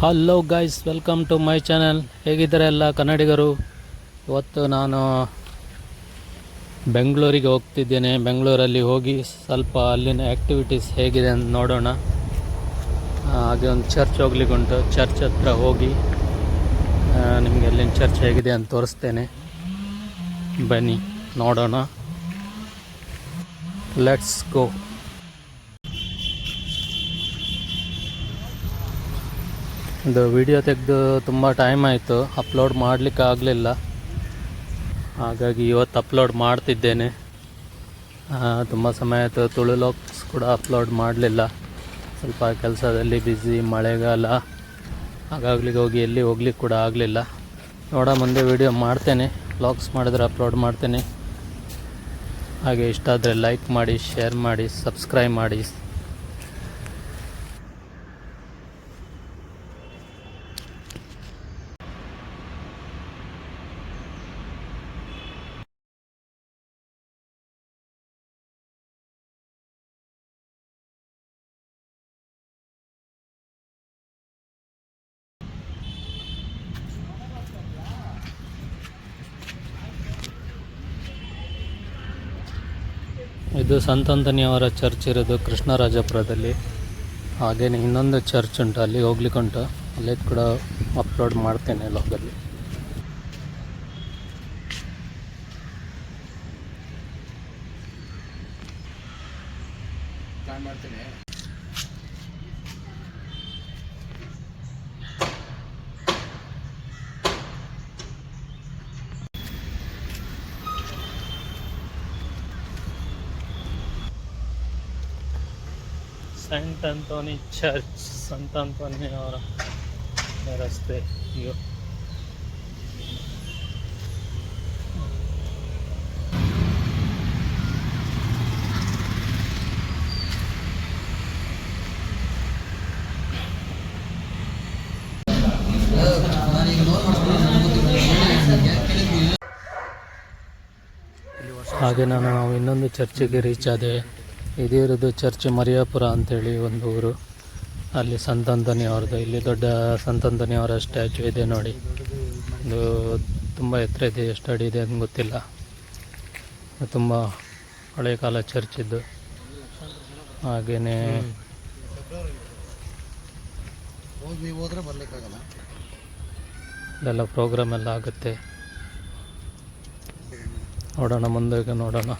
Hello guys welcome to my channel ಹೇಗಿದ್ದಾರೆ ಎಲ್ಲ ಕನ್ನಡಿಗರು? ಇವತ್ತು ನಾನು ಬೆಂಗಳೂರಿಗೆ ಹೋಗ್ತಿದ್ದೇನೆ. ಬೆಂಗಳೂರಲ್ಲಿ ಹೋಗಿ ಸ್ವಲ್ಪ ಅಲ್ಲಿನ ಆ್ಯಕ್ಟಿವಿಟೀಸ್ ಹೇಗಿದೆ ಅಂತ ನೋಡೋಣ. ಹಾಗೆ ಒಂದು ಚರ್ಚ್ ಹೋಗ್ಲಿಕ್ಕುಂಟು. ಚರ್ಚ್ ಹತ್ರ ಹೋಗಿ ನಿಮಗೆ ಅಲ್ಲಿನ ಚರ್ಚ್ ಹೇಗಿದೆ ಅಂತ ತೋರಿಸ್ತೇನೆ. ಬನ್ನಿ, ನೋಡೋಣ. ಲೆಟ್ಸ್ ಗೋ ಇದು ವಿಡಿಯೋ ತೆಗೆದು ತುಂಬ ಟೈಮ್ ಆಯಿತು. ಅಪ್ಲೋಡ್ ಮಾಡಲಿಕ್ಕೆ ಆಗಲಿಲ್ಲ. ಹಾಗಾಗಿ ಇವತ್ತು ಅಪ್ಲೋಡ್ ಮಾಡ್ತಿದ್ದೇನೆ. ತುಂಬ ಸಮಯ ಆಯಿತು. ತುಳು ಲಾಕ್ಸ್ ಕೂಡ ಅಪ್ಲೋಡ್ ಮಾಡಲಿಲ್ಲ. ಸ್ವಲ್ಪ ಕೆಲಸದಲ್ಲಿ ಬ್ಯುಸಿ ಮಳೆಗಾಲ. ಹಾಗಾಗ್ಲಿಗೆ ಹೋಗಿ ಎಲ್ಲಿ ಹೋಗ್ಲಿಕ್ಕೆ ಕೂಡ ಆಗಲಿಲ್ಲ. ನೋಡ ಮುಂದೆ ವಿಡಿಯೋ ಮಾಡ್ತೇನೆ. ಲಾಕ್ಸ್ ಮಾಡಿದ್ರೆ ಅಪ್ಲೋಡ್ ಮಾಡ್ತೇನೆ. ಹಾಗೆ ಇಷ್ಟ ಆದರೆ ಲೈಕ್ ಮಾಡಿ ಶೇರ್ ಮಾಡಿ ಸಬ್ಸ್ಕ್ರೈಬ್ ಮಾಡಿ. ಇದು ಸಂತಂತನಿಯವರ ಚರ್ಚ್ ಇರೋದು ಕೃಷ್ಣರಾಜಪುರದಲ್ಲಿ. ಹಾಗೇನೆ ಇನ್ನೊಂದು ಚರ್ಚ್ ಉಂಟು, ಅಲ್ಲಿ ಹೋಗ್ಲಿಕ್ಕೆ ಉಂಟು. ಅಲ್ಲಿ ಕೂಡ ಅಪ್ಲೋಡ್ ಮಾಡ್ತೇನೆ ಲಾಗಲ್ಲಿ ಮಾಡ್ತೇನೆ. ಸೈಂಟ್ ಅಂತೋನಿ ಚರ್ಚ್ ಸಂತ ಅಂತೋನಿ ಅವರ ರಸ್ತೆ ಅಯ್ಯೋ ಹಾಗೆ ನಾನು ನಾವು ಇನ್ನೊಂದು ಚರ್ಚಿಗೆ ರೀಚ್ ಆದೆ ಇದೇ ಇರೋದು ಚರ್ಚ್ ಮರಿಯಾಪುರ ಅಂತೇಳಿ ಒಂದು ಊರು. ಅಲ್ಲಿ ಸಂತಂದನಿ ಅವ್ರದ್ದು ಇಲ್ಲಿ ದೊಡ್ಡ ಸಂತಂದನಿ ಅವರ ಸ್ಟ್ಯಾಚು ಇದೆ ನೋಡಿ. ಇದು ತುಂಬ ಎತ್ತರ ಇದೆ, ಎಷ್ಟು ಅಡಿ ಇದೆ ಅಂತ ಗೊತ್ತಿಲ್ಲ. ತುಂಬ ಹಳೆ ಕಾಲ ಚರ್ಚ್ ಇದ್ದು. ಹಾಗೆಯೇ ಎಲ್ಲ ಪ್ರೋಗ್ರಾಮ್ ಎಲ್ಲ ಆಗುತ್ತೆ. ನೋಡೋಣ ಮುಂದೆ ನೋಡೋಣ.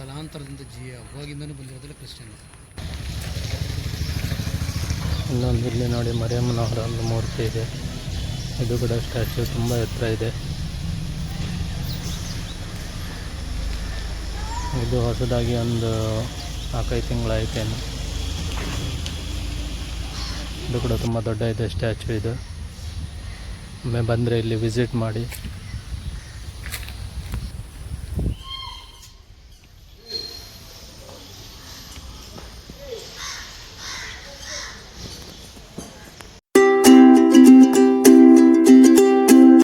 ತಲಾಂತರದಿಂದ ಜೀ ಅವಾಗಿಂದನೂ ಬಂದಿರೋದಿಲ್ಲ ಕ್ರಿಶ್ಚಿಯನ್. ಇನ್ನೊಂದು ಇಲ್ಲಿ ನೋಡಿ ಮರಿಯಮ್ಮನವರ ಒಂದು ಮೂರ್ತಿ ಇದೆ. ಇದು ಕೂಡ ಸ್ಟ್ಯಾಚ್ಯೂ ತುಂಬ ಎತ್ತರ ಇದೆ. ಇದು ಹೊಸದಾಗಿ ಒಂದು ನಾಲ್ಕೈದು ತಿಂಗಳಾಯ್ತೇನು. ಇದು ಕೂಡ ತುಂಬ ದೊಡ್ಡ ಇದೆ ಸ್ಟ್ಯಾಚ್ಯೂ ಇದು. ಒಮ್ಮೆ ಬಂದರೆ ಇಲ್ಲಿ ವಿಸಿಟ್ ಮಾಡಿ.